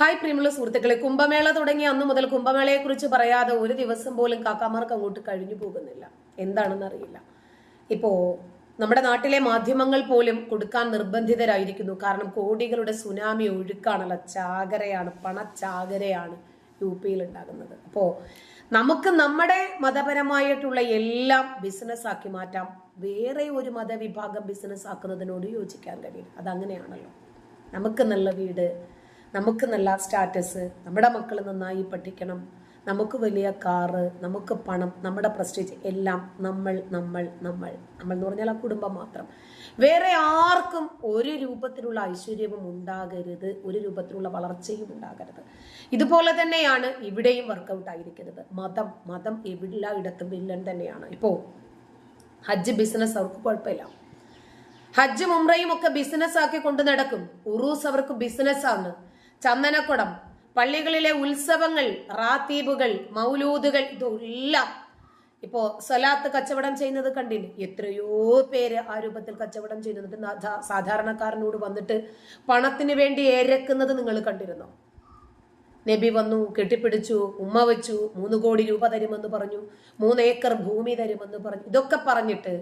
Hi പ്രിയമുള്ള സുഹൃത്തുക്കളെ കുംഭമേള തുടങ്ങി അന്നു മുതൽ കുംഭമേളയെ കുറിച്ച് പറയാതെ ഒരു ദിവസം പോലും കാക്കാമാർക്ക് അങ്ങോട്ട് കഴിഞ്ഞു പോകുന്നില്ല. എന്താണെന്ന് അറിയില്ല. ഇപ്പോ നമ്മുടെ നാട്ടിലെ മാധ്യമങ്ങൾ പോലും കൊടുക്കാൻ നിർബന്ധിതരായിരിക്കുന്നു. കാരണം കോടികളുടെ സുനാമി ഒഴുക്കാണല്ലോ ചാകരയാണ് പണച്ചാകരയാണ് യു പിയിൽ ഉണ്ടാകുന്നത് അപ്പോൾ നമുക്ക് നമ്മുടെ മതപരമായിട്ടുള്ള എല്ലാം ബിസിനസ് ആക്കി മാറ്റാം. വേറെ ഒരു മതവിഭാഗം ബിസിനസ് ആക്കുന്നതിനോട് യോജിക്കാൻ കഴിയില്ല. അതങ്ങനെയാണല്ലോ. നമുക്ക് നല്ല വീട് നമുക്ക് നല്ല സ്റ്റാറ്റസ് നമ്മുടെ മക്കൾ നന്നായി പഠിക്കണം നമുക്ക് വലിയ കാറ് നമുക്ക് പണം നമ്മുടെ പ്രസ്റ്റേജ് എല്ലാം നമ്മൾ നമ്മൾ നമ്മൾ നമ്മൾ എന്ന് പറഞ്ഞാൽ ആ കുടുംബം മാത്രം. വേറെ ആർക്കും ഒരു രൂപത്തിലുള്ള ഐശ്വര്യവും ഉണ്ടാകരുത് ഒരു രൂപത്തിലുള്ള വളർച്ചയും ഉണ്ടാകരുത്. ഇതുപോലെ തന്നെയാണ് ഇവിടെയും വർക്കൗട്ട് ആയിരിക്കുന്നത്. മതം മതം എല്ലായിടത്തും വില്ലൻ തന്നെയാണ്. ഇപ്പോൾ ഹജ്ജ് ബിസിനസ് അവർക്ക് കുഴപ്പമില്ല. ഹജ്ജും ഉംറയും ഒക്കെ ബിസിനസ് ആക്കി കൊണ്ടു നടക്കും. ഉറൂസ് അവർക്ക് ബിസിനസ് ആണ്. ചന്ദനക്കുടം പള്ളികളിലെ ഉത്സവങ്ങൾ റാത്തീബുകൾ മൗലൂദുകൾ ഇതെല്ലാം. ഇപ്പോ സ്വലാത്ത് കച്ചവടം ചെയ്യുന്നത് കണ്ടില്ലേ? എത്രയോ പേര് ആ രൂപത്തിൽ കച്ചവടം ചെയ്യുന്നത് സാധാരണക്കാരനോട് വന്നിട്ട് പണത്തിന് വേണ്ടി ഏരക്കുന്നത് നിങ്ങൾ കണ്ടിരുന്നു? നബി വന്നു കെട്ടിപ്പിടിച്ചു ഉമ്മ വെച്ചു മൂന്ന് കോടി രൂപ തരുമെന്ന് പറഞ്ഞു മൂന്ന് ഏക്കർ ഭൂമി തരുമെന്ന് പറഞ്ഞു. ഇതൊക്കെ പറഞ്ഞിട്ട്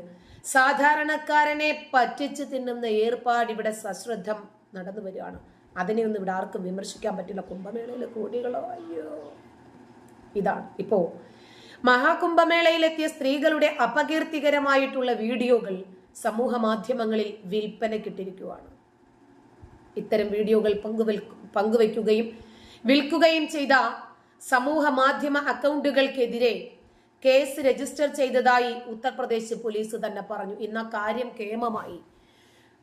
സാധാരണക്കാരനെ പറ്റിച്ച് തിന്നുന്ന ഏർപ്പാട് ഇവിടെ സശ്രദ്ധം നടന്നു വരികയാണ്. അതിനെയൊന്നും ഇവിടെ ആർക്കും വിമർശിക്കാൻ പറ്റില്ല. കുംഭമേളയിലെ കോടികളോ? അയ്യോ. ഇതാണ്. ഇപ്പോ മഹാകുംഭമേളയിലെത്തിയ സ്ത്രീകളുടെ അപകീർത്തികരമായിട്ടുള്ള വീഡിയോകൾ സമൂഹ മാധ്യമങ്ങളിൽ വിൽപ്പനക്കിട്ടിരിക്കുകയാണ് ഇത്തരം വീഡിയോകൾ പങ്കുവൽ പങ്കുവയ്ക്കുകയും വിൽക്കുകയും ചെയ്ത സമൂഹ മാധ്യമ അക്കൗണ്ടുകൾക്കെതിരെ കേസ് രജിസ്റ്റർ ചെയ്തതായി ഉത്തർപ്രദേശ് പോലീസ് തന്നെ പറഞ്ഞു. ഇന്ന കാര്യം കേമമായി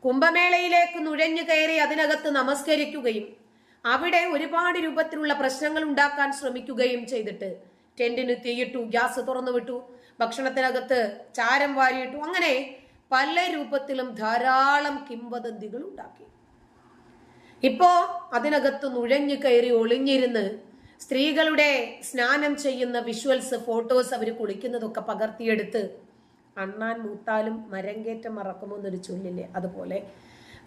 കുംഭമേളയിലേക്ക് നുഴഞ്ഞു കയറി അതിനകത്ത് നമസ്കരിക്കുകയും അവിടെ ഒരുപാട് രൂപത്തിലുള്ള പ്രശ്നങ്ങൾ ഉണ്ടാക്കാൻ ശ്രമിക്കുകയും ചെയ്തിട്ട് ടെന്റിന് തീയിട്ടു ഗ്യാസ് തുറന്നു വിട്ടു ഭക്ഷണത്തിനകത്ത് ചാരം വാരിയിട്ടു അങ്ങനെ പല രൂപത്തിലും ധാരാളം കിംവദന്തികൾ ഉണ്ടാക്കി. ഇപ്പോ അതിനകത്ത് നുഴഞ്ഞു കയറി ഒളിഞ്ഞിരുന്ന് സ്ത്രീകളുടെ സ്നാനം ചെയ്യുന്ന വിഷ്വൽസ് ഫോട്ടോസ് അവർ കുളിക്കുന്നതൊക്കെ പകർത്തിയെടുത്ത് അണ്ണാൻ മൂത്താലും മരങ്കേറ്റം മറക്കുമെന്നൊരു ചൊല്ലില്ലേ? അതുപോലെ.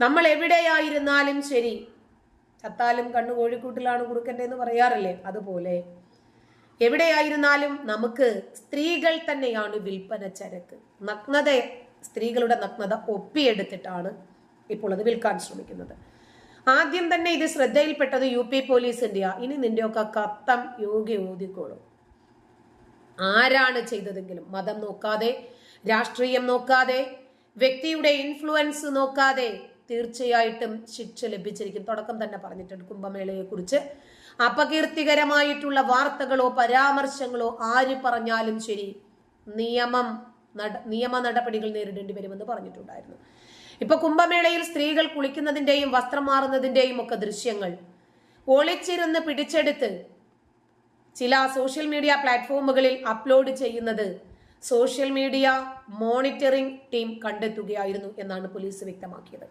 നമ്മൾ എവിടെയായിരുന്നാലും ശരി. ചത്താലും കണ്ണു കോഴിക്കൂട്ടിലാണ് കുറുക്കന്റെ എന്ന് പറയാറില്ലേ? അതുപോലെ. എവിടെയായിരുന്നാലും നമുക്ക് സ്ത്രീകൾ തന്നെയാണ് വിൽപ്പന ചരക്ക്. നഗ്നത സ്ത്രീകളുടെ നഗ്നത ഒപ്പിയെടുത്തിട്ടാണ് ഇപ്പോൾ അത് വിൽക്കാൻ ശ്രമിക്കുന്നത്. ആദ്യം തന്നെ ഇത് ശ്രദ്ധയിൽപ്പെട്ടത് യു പി പോലീസിന്റെയാ. ഇനി നിന്റെയൊക്കെ കത്തം യോഗി ഓതിക്കോളും. ആരാണ് ചെയ്തതെങ്കിലും മതം നോക്കാതെ രാഷ്ട്രീയം നോക്കാതെ വ്യക്തിയുടെ ഇൻഫ്ലുവൻസ് നോക്കാതെ തീർച്ചയായിട്ടും ശിക്ഷ ലഭിച്ചിരിക്കും. തുടക്കം തന്നെ പറഞ്ഞിട്ടുണ്ട് കുംഭമേളയെക്കുറിച്ച്. അപകീർത്തികരമായിട്ടുള്ള വാർത്തകളോ പരാമർശങ്ങളോ ആര് പറഞ്ഞാലും ശരി നിയമം നിയമ നടപടികൾ നേരിടേണ്ടി വരുമെന്ന് പറഞ്ഞിട്ടുണ്ടായിരുന്നു. ഇപ്പൊ കുംഭമേളയിൽ സ്ത്രീകൾ കുളിക്കുന്നതിന്റെയും വസ്ത്രം മാറുന്നതിന്റെയും ഒക്കെ ദൃശ്യങ്ങൾ. ഒളിച്ചിരുന്ന് പിടിച്ചെടുത്ത് ചില സോഷ്യൽ മീഡിയ പ്ലാറ്റ്ഫോമുകളിൽ അപ്ലോഡ് ചെയ്യുന്നത് സോഷ്യൽ മീഡിയ മോണിറ്ററിംഗ് ടീം കണ്ടെത്തുകയായിരുന്നു എന്നാണ് പോലീസ് വ്യക്തമാക്കിയത്.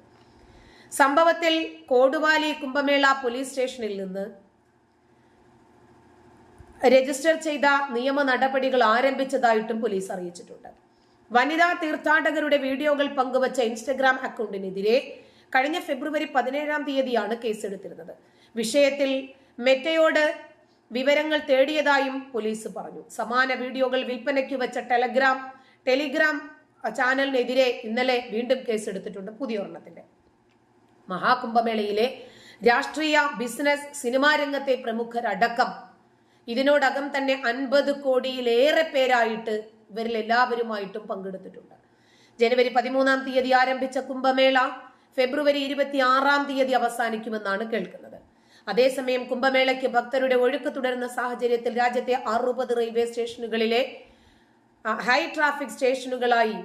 സംഭവത്തിൽ കോടുവാലി കുംഭമേള പോലീസ് സ്റ്റേഷനിൽ നിന്ന് രജിസ്റ്റർ ചെയ്ത നിയമ നടപടികൾ ആരംഭിച്ചതായിട്ടും പോലീസ് അറിയിച്ചിട്ടുണ്ട്. വനിതാ തീർത്ഥാടകരുടെ വീഡിയോകൾ പങ്കുവച്ച ഇൻസ്റ്റഗ്രാം അക്കൗണ്ടിനെതിരെ കഴിഞ്ഞ ഫെബ്രുവരി പതിനേഴാം തീയതിയാണ് കേസെടുത്തിരുന്നത്. വിഷയത്തിൽ മെറ്റയോട് വിവരങ്ങൾ തേടിയതായും പോലീസ് പറഞ്ഞു. സമാന വീഡിയോകൾ വിൽപ്പനയ്ക്ക് വെച്ച ടെലഗ്രാം ടെലിഗ്രാം ചാനലിനെതിരെ ഇന്നലെ വീണ്ടും കേസെടുത്തിട്ടുണ്ട് പുതിയ ഒരെണ്ണത്തിന്റെ മഹാകുംഭമേളയിലെ രാഷ്ട്രീയ ബിസിനസ് സിനിമാ രംഗത്തെ പ്രമുഖരടക്കം. ഇതിനോടകം തന്നെ അൻപത് കോടിയിലേറെ പേരായിട്ട് ഇവരിൽ എല്ലാവരുമായിട്ടും പങ്കെടുത്തിട്ടുണ്ട്. ജനുവരി പതിമൂന്നാം തീയതി ആരംഭിച്ച കുംഭമേള ഫെബ്രുവരി ഇരുപത്തി ആറാം തീയതി അവസാനിക്കുമെന്നാണ് കേൾക്കുന്നത്. അതേസമയം കുംഭമേളയ്ക്ക് ഭക്തരുടെ ഒഴുക്ക് തുടരുന്ന സാഹചര്യത്തിൽ രാജ്യത്തെ അറുപത് റെയിൽവേ സ്റ്റേഷനുകളിലെ ഹൈ ട്രാഫിക് സ്റ്റേഷനുകളായി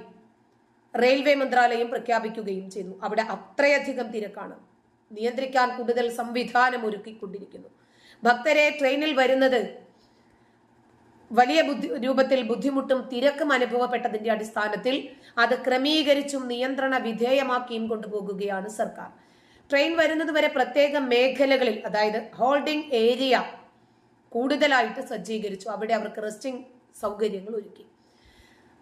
റെയിൽവേ മന്ത്രാലയം പ്രഖ്യാപിക്കുകയും ചെയ്തു. അവിടെ അത്രയധികം തിരക്കാണ്. നിയന്ത്രിക്കാൻ കൂടുതൽ സംവിധാനം ഒരുക്കിക്കൊണ്ടിരിക്കുന്നു. ഭക്തരെ ട്രെയിനിൽ വരുന്നത് വലിയ ബുദ്ധി രൂപത്തിൽ ബുദ്ധിമുട്ടും തിരക്കും അനുഭവപ്പെട്ടതിന്റെ അടിസ്ഥാനത്തിൽ അത് ക്രമീകരിച്ചും നിയന്ത്രണ വിധേയമാക്കിയും കൊണ്ടുപോകുകയാണ് സർക്കാർ. ട്രെയിൻ വരുന്നത് വരെ പ്രത്യേക മേഖലകളിൽ അതായത് ഹോൾഡിംഗ് ഏരിയ കൂടുതലായിട്ട് സജ്ജീകരിച്ചു. അവിടെ അവർക്ക് റെസ്റ്റിംഗ് സൗകര്യങ്ങൾ ഒരുക്കി.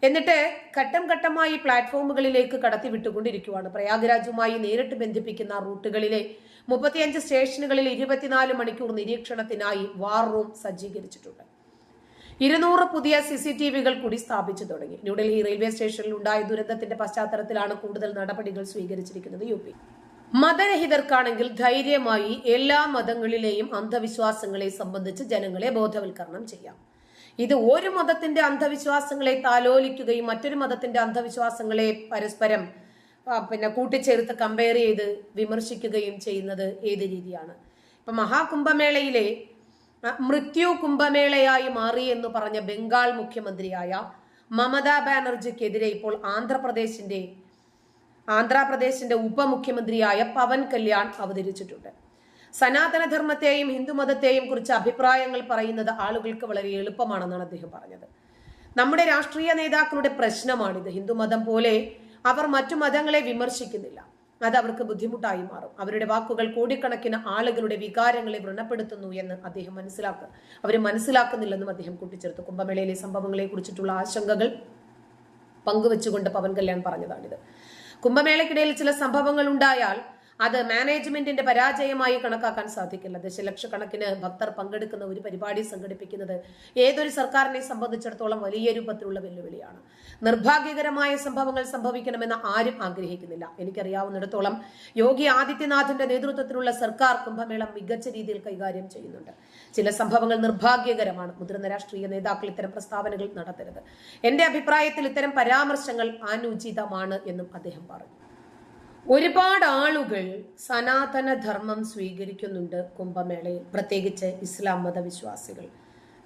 എന്നിട്ട് ഘട്ടം ഘട്ടമായി പ്ലാറ്റ്ഫോമുകളിലേക്ക് കടത്തി വിട്ടുകൊണ്ടിരിക്കുകയാണ് പ്രയാഗ്രാജുമായി നേരിട്ട് ബന്ധിപ്പിക്കുന്ന റൂട്ടുകളിലെ മുപ്പത്തിയഞ്ച് സ്റ്റേഷനുകളിൽ ഇരുപത്തിനാല് മണിക്കൂർ നിരീക്ഷണത്തിനായി വാർ റൂം സജ്ജീകരിച്ചിട്ടുണ്ട്. ഇരുന്നൂറ് പുതിയ സി സി ടി വികൾ കൂടി സ്ഥാപിച്ചു തുടങ്ങി. ന്യൂഡൽഹി റെയിൽവേ സ്റ്റേഷനിൽ ഉണ്ടായ ദുരന്തത്തിന്റെ പശ്ചാത്തലത്തിലാണ് കൂടുതൽ നടപടികൾ സ്വീകരിച്ചിരിക്കുന്നത് യു മതരഹിതർക്കാണെങ്കിൽ ധൈര്യമായി എല്ലാ മതങ്ങളിലെയും അന്ധവിശ്വാസങ്ങളെ സംബന്ധിച്ച് ജനങ്ങളെ ബോധവൽക്കരണം ചെയ്യാം. ഇത് ഒരു മതത്തിന്റെ അന്ധവിശ്വാസങ്ങളെ താലോലിക്കുകയും മറ്റൊരു മതത്തിന്റെ അന്ധവിശ്വാസങ്ങളെ പരസ്പരം പിന്നെ കൂട്ടിച്ചേർത്ത് കമ്പയർ ചെയ്ത് വിമർശിക്കുകയും ചെയ്യുന്നത് ഏത് രീതിയാണ്? ഇപ്പൊ മഹാകുംഭമേളയിലെ മൃത്യു കുംഭമേളയായി മാറി എന്ന് പറഞ്ഞ ബംഗാൾ മുഖ്യമന്ത്രിയായ മമതാ ബാനർജിക്കെതിരെ ഇപ്പോൾ ആന്ധ്രാപ്രദേശിന്റെ ആന്ധ്രാപ്രദേശിന്റെ ഉപമുഖ്യമന്ത്രിയായ പവൻ കല്യാൺ അവതരിച്ചിട്ടുണ്ട്. സനാതനധർമ്മത്തെയും ഹിന്ദുമതത്തെയും കുറിച്ച് അഭിപ്രായങ്ങൾ പറയുന്നത് ആളുകൾക്ക് വളരെ എളുപ്പമാണെന്നാണ് അദ്ദേഹം പറഞ്ഞത്. നമ്മുടെ രാഷ്ട്രീയ നേതാക്കളുടെ പ്രശ്നമാണിത്. ഹിന്ദുമതം പോലെ അവർ മറ്റു മതങ്ങളെ വിമർശിക്കുന്നില്ല. അത് അവർക്ക് ബുദ്ധിമുട്ടായി മാറും. അവരുടെ വാക്കുകൾ കോടിക്കണക്കിന് ആളുകളുടെ വികാരങ്ങളെ വ്രണപ്പെടുത്തുന്നു എന്ന് അദ്ദേഹം മനസ്സിലാക്കുക അവർ മനസ്സിലാക്കുന്നില്ലെന്നും അദ്ദേഹം കൂട്ടിച്ചേർത്തു. കുംഭമേളയിലെ സംഭവങ്ങളെ കുറിച്ചിട്ടുള്ള ആശങ്കകൾ പങ്കുവെച്ചുകൊണ്ട് പവൻ കല്യാൺ പറഞ്ഞതാണിത്. കുംഭമേളയ്ക്കിടയിൽ ചില സംഭവങ്ങൾ ഉണ്ടായാൽ അത് മാനേജ്മെന്റിന്റെ പരാജയമായി കണക്കാക്കാൻ സാധിക്കില്ല. ദശലക്ഷക്കണക്കിന് ഭക്തർ പങ്കെടുക്കുന്ന ഒരു പരിപാടി സംഘടിപ്പിക്കുന്നത് ഏതൊരു സർക്കാരിനെ സംബന്ധിച്ചിടത്തോളം വലിയ രൂപത്തിലുള്ള വെല്ലുവിളിയാണ്. നിർഭാഗ്യകരമായ സംഭവങ്ങൾ സംഭവിക്കണമെന്ന് ആരും ആഗ്രഹിക്കുന്നില്ല. എനിക്കറിയാവുന്നിടത്തോളം യോഗി ആദിത്യനാഥിന്റെ നേതൃത്വത്തിലുള്ള സർക്കാർ കുംഭമേളം മികച്ച രീതിയിൽ കൈകാര്യം ചെയ്യുന്നുണ്ട്. ചില സംഭവങ്ങൾ നിർഭാഗ്യകരമാണ്. മുതിർന്ന രാഷ്ട്രീയ നേതാക്കൾ ഇത്തരം പ്രസ്താവനകൾ നടത്തരുത്. എന്റെ അഭിപ്രായത്തിൽ ഇത്തരം പരാമർശങ്ങൾ അനുചിതമാണ് എന്നും അദ്ദേഹം പറഞ്ഞു. ഒരുപാട് ആളുകൾ സനാതന ധർമ്മം സ്വീകരിക്കുന്നുണ്ട് കുംഭമേളയിൽ പ്രത്യേകിച്ച് ഇസ്ലാം മതവിശ്വാസികൾ.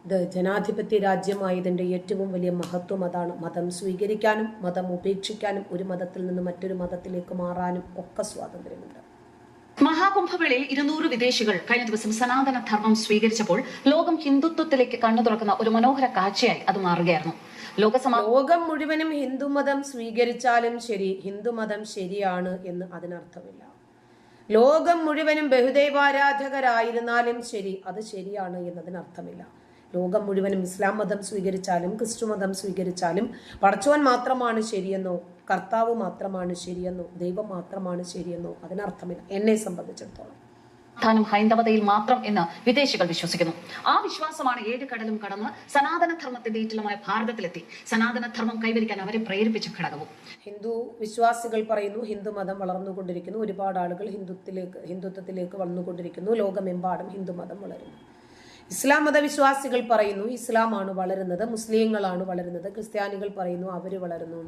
ഇത് ജനാധിപത്യ രാജ്യമായതിന്റെ ഏറ്റവും വലിയ മഹത്വം അതാണ്. മതം സ്വീകരിക്കാനും മതം ഉപേക്ഷിക്കാനും ഒരു മതത്തിൽ നിന്ന് മറ്റൊരു മതത്തിലേക്ക് മാറാനും ഒക്കെ സ്വാതന്ത്ര്യമുണ്ട്. മഹാകുംഭവേളയിൽ ഇരുന്നൂറ് വിദേശികൾ കഴിഞ്ഞ ദിവസം സനാതന ധർമ്മം സ്വീകരിച്ചപ്പോൾ ലോകം ഹിന്ദുത്വത്തിലേക്ക് കണ്ണു തുറക്കുന്ന ഒരു മനോഹര കാഴ്ചയായി അത് മാറുകയായിരുന്നു. ലോകം മുഴുവനും ഹിന്ദുമതം സ്വീകരിച്ചാലും ശരി ഹിന്ദുമതം ശരിയാണ് എന്ന് അതിനർത്ഥമില്ല. ലോകം മുഴുവനും ബഹുദൈവാരാധകരായിരുന്നാലും ശരി അത് ശരിയാണ് എന്നതിനർത്ഥമില്ല. ലോകം മുഴുവനും ഇസ്ലാം മതം സ്വീകരിച്ചാലും ക്രിസ്തു മതം സ്വീകരിച്ചാലും പടച്ചവൻ മാത്രമാണ് ശരിയെന്നോ കർത്താവ് മാത്രമാണ് ശരിയെന്നോ ദൈവം മാത്രമാണ് ശരിയെന്നോ അതിനർത്ഥമില്ല. എന്നെ സംബന്ധിച്ചിടത്തോളം. ധാനം ഹൈന്ദവതയിൽ മാത്രം എന്ന് വിദേശികൾ വിശ്വസിക്കുന്നു. ആ വിശ്വാസമാണ് ഏഴ് കടലും കടന്ന് സനാതനധർമ്മത്തിന്റെ ധർമ്മത്തിന്റെ ഈറ്റിലമായ ഭാരതത്തിലെത്തി. സനാതനധർമ്മം കൈവരിക്കാൻ അവരെ പ്രേരിപ്പിച്ച ഘടകവും. ഹിന്ദു വിശ്വാസികൾ പറയുന്നു ഹിന്ദു മതം വളർന്നുകൊണ്ടിരിക്കുന്നു ഒരുപാട് ആളുകൾ ഹിന്ദുത്തിലേക്ക് ഹിന്ദുത്വത്തിലേക്ക് വളർന്നുകൊണ്ടിരിക്കുന്നു ലോകമെമ്പാടും ഹിന്ദു മതം വളരുന്നു. ഇസ്ലാം മതവിശ്വാസികൾ പറയുന്നു ഇസ്ലാമാണ് വളരുന്നത് മുസ്ലിങ്ങളാണ് വളരുന്നത് ക്രിസ്ത്യാനികൾ പറയുന്നു അവർ വളരുന്നു.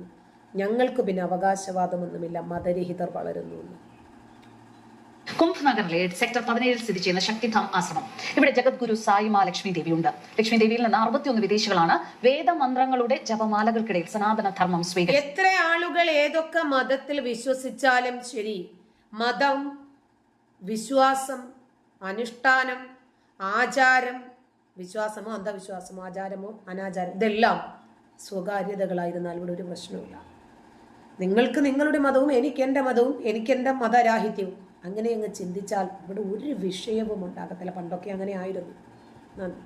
ഞങ്ങൾക്ക് പിന്നെ അവകാശവാദമൊന്നുമില്ല മതരഹിതർ വളരുന്നു. കുംഭ് നഗറിലെ സെക്ടർ പതിനേഴിൽ സ്ഥിതി ചെയ്യുന്ന ശക്തിധാം ആശ്രമം. ഇവിടെ ജഗദ്ഗുരു സായിമ ലക്ഷ്മി ദേവിയുണ്ട്. ലക്ഷ്മി ദേവിയിൽ നിന്ന് അറുപത്തിയൊന്ന് വിദേശികളാണ്. വേദമന്ത്രങ്ങളുടെ ജപമാലകൾക്കിടയിൽ സനാതന ധർമ്മം സ്വീകരിച്ചത് എത്ര ആളുകൾ ഏതൊക്കെ മതത്തിൽ വിശ്വസിച്ചാലും ശരി മതം വിശ്വാസം അനുഷ്ഠാനം ആചാരം വിശ്വാസമോ അന്ധവിശ്വാസമോ ആചാരമോ അനാചാരം ഇതെല്ലാം സ്വകാര്യതകളായിരുന്നാൽ ഇവിടെ ഒരു പ്രശ്നമില്ല നിങ്ങൾക്ക് നിങ്ങളുടെ മതവും എനിക്ക് എന്റെ മതവും എനിക്ക് എന്റെ മതരാഹിത്യവും. അങ്ങനെ അങ്ങ് ചിന്തിച്ചാൽ ഇവിടെ ഒരു വിഷയവും ഉണ്ടാകത്തില്ല. പണ്ടൊക്കെ അങ്ങനെ ആയിരുന്നു. നന്ദി.